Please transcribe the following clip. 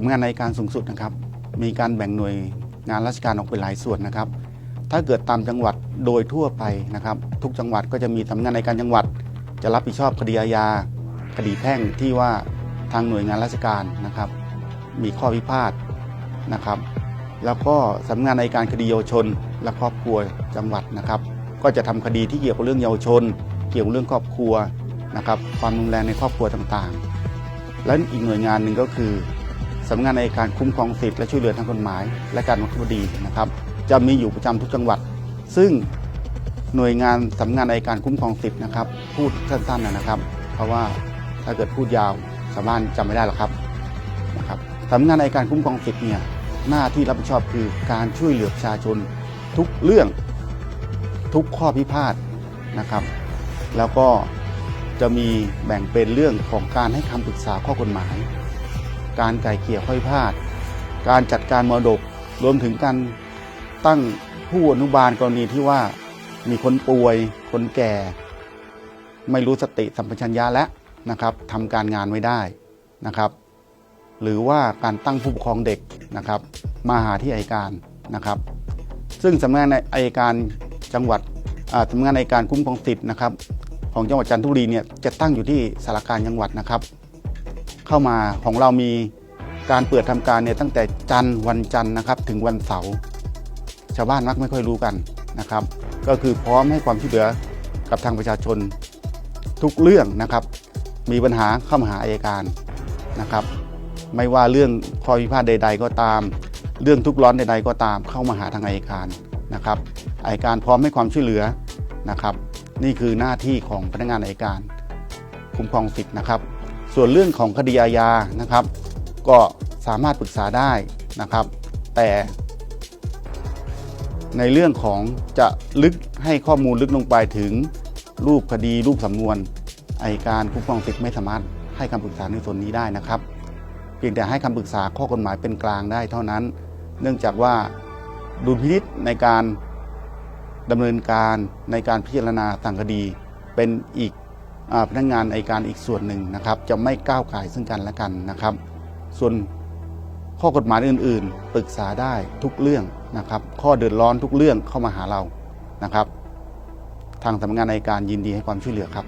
ำนักงานในการสูงสุดนะครับ มีการแบ่งหน่วยงานราชการออกเป็นหลายส่วนนะครับ ถ้าเกิดตามจังหวัดโดยทั่วไปนะครับ ทุกจังหวัดก็จะมีสำนักงานในการจังหวัด จะรับผิดชอบคดีอาญาคดีแพ่งที่ว่าทางหน่วยงานราชการนะครับ มีข้อพิพาทนะครับ แล้วก็สำนักงานในการคดีเยาวชน และครอบครัวจังหวัดนะครับ ก็จะทำคดีที่เกี่ยวกับเรื่องเยาวชน เกี่ยวกับเรื่องครอบครัวนะครับ ความรุนแรงในครอบครัวต่างๆ และอีกหน่วยงานหนึ่งก็คือ สำนักงานในการคุ้มครองสิทธิและช่วยเหลือทางกฎหมาย และการบังคับคดีนะครับ จะมีอยู่ประจำทุกจังหวัด ซึ่งหน่วยงานสำนักงานในการคุ้มครองสิทธินะครับ พูดสั้นๆนะครับ เพราะว่าถ้าเกิดพูดยาวชาวบ้านจำไม่ได้หรอกครับนะครับสำนักงานในการคุ้มครองสิทธิเนี่ยหน้าที่รับผิดชอบคือการช่วยเหลือประชาชนทุกเรื่องทุกข้อพิพาทนะครับ แล้วก็จะมีแบ่งเป็นเรื่องของการให้คำปรึกษาข้อกฎหมาย การไก่เกลี่ยข้อพิพาทการจัดการมรดกรวมถึงการตั้งผู้อนุบาลกรณีที่ว่ามีคนป่วยคนแก่ ไม่รู้สติสัมปชัญญะแล้วนะครับทำการงานไม่ได้นะครับ หรือว่าการตั้งผู้ปกครองเด็กนะครับ มาหาที่อัยการนะครับ ซึ่งสำนักงานอัยการจังหวัดสำนักงานอัยการคุ้มครองสิทธิ์นะครับ ของจังหวัดจันทบุรีเนี่ยจะตั้งอยู่ที่สารการจังหวัดนะครับ เข้ามาของเรามีการเปิดทำการเนี่ยตั้งแต่จันทร์วันจันทร์นะครับ ถึงวันเสาร์ชาวบ้านมักไม่ค่อยรู้กันนะครับ ก็คือพร้อมให้ความช่วยเหลือกับทางประชาชนทุกเรื่องนะครับ มีปัญหาเข้ามาหาอายการนะครับ ไม่ว่าเรื่องข้อพิพาทใด ๆ ก็ตาม เรื่องทุกข์ร้อนใด ๆ ก็ตามเข้ามาหาทางอายการนะครับอายการพร้อมให้ความช่วยเหลือนะครับ นี่คือหน้าที่ของพนักงานอายการ คุ้มครองสิทธิ์นะครับ ส่วนเรื่องของคดีอาญานะครับ ก็สามารถปรึกษาได้นะครับ แต่ในเรื่องของจะลึกให้ข้อมูลลึกลงไปถึงรูปคดีรูปสำนวนอายการคุ้มครองสิทธิ์ไม่สามารถให้คำปรึกษาในส่วนนี้ได้นะครับ เพียงแต่ให้คำปรึกษาข้อกฎหมายเป็นกลางได้เท่านั้น เนื่องจากว่าดุลพินิษในการดำเนินการในการพิจารณาต่งคดี เป็นอีก พนักงานอัยการอีกส่วนหนึ่งนะครับ จะไม่ก้าวไก่ซึ่งกันและกันนะครับ ส่วนข้อกฎหมายอื่น ๆ ปรึกษาได้ทุกเรื่องนะครับ ข้อเดือดร้อนทุกเรื่องเข้ามาหาเรานะครับ ทางสำนักงานอัยการยินดีให้ความช่วยเหลือครับ